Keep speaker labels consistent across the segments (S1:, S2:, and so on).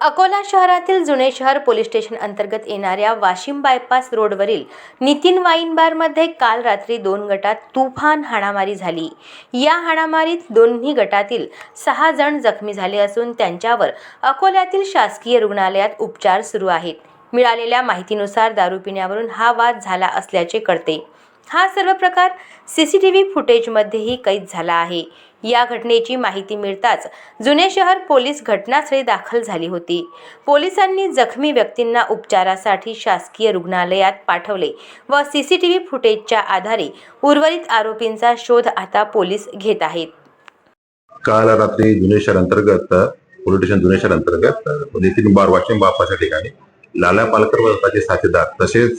S1: अकोला शहरातील जुने शहर पोलीस स्टेशन अंतर्गत येणाऱ्या वाशिम बायपास रोडवरील नितीन वाईन बारमध्ये काल रात्री दोन गटात तुफान हाणामारी झाली. या हाणामारीत दोन्ही गटातील सहा जण जखमी झाले असून त्यांच्यावर अकोल्यातील शासकीय रुग्णालयात उपचार सुरू आहेत. मिळालेल्या माहितीनुसार दारू पिण्यावरून हा वाद झाला असल्याचे कळते. हा सर्व प्रकार सी सी टी व्ही फुटेजमध्येही कैद झाला आहे. या घटनेची माहिती मिळताच जुने शहर पोलीस घटनास्थळी दाखल झाली होती. पोलिसांनी जखमी व्यक्तींना उपचारासाठी शासकीय रुग्णालयात पाठवले व सी सी टी व्ही फुटेजच्या आधारे उर्वरित आरोपींचा शोध आता पोलीस घेत आहेत.
S2: काल रात्री जुने शहर अंतर्गत पोलीस स्टेशन जुने शहर अंतर्गत नितीन बार वाशिम बापाच्या ठिकाणी लाला पालकर व त्याचे साथीदार तसेच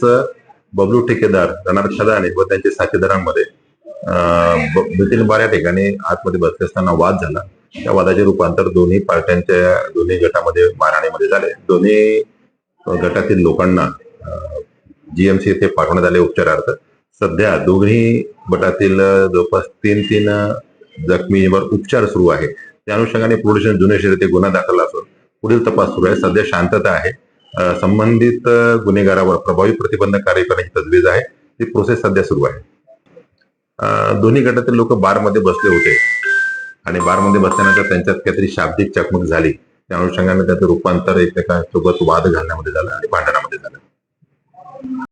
S2: बबलू ठेकेदार रणार खदाने व त्यांच्या साथीदारांमध्ये अं, बऱ्या ठिकाणी आतमध्ये बसले असताना वाद झाला. त्या वादाचे रूपांतर दोन्ही पार्ट्यांच्या दोन्ही गटामध्ये मारहाणीमध्ये झाले. दोन्ही गटातील लोकांना जीएमसी येथे पाठवण्यात आले उपचारार्थ. सध्या दोन्ही गटातील जवळपास तीन तीन जखमीवर उपचार सुरू आहे. त्या अनुषंगाने पोलिसांनी जुने शहर येथे गुन्हा दाखल असून पुढील तपास सुरू आहे. सध्या शांतता आहे. संबंधित गुन्हेगारावर प्रभावी प्रतिबंधक कार्य करण्याची तजवीज आहे. ती प्रोसेस सध्या सुरू आहे. दोन्ही गटातील लोक बारमध्ये बसले होते. आणि बारमध्ये बसल्यानंतर त्यांच्यात काहीतरी शाब्दिक चकमक झाली. त्या अनुषंगाने त्याचं रूपांतर एकमेकांसोबत वाद घालण्यामध्ये झालं आणि भांडणामध्ये झालं.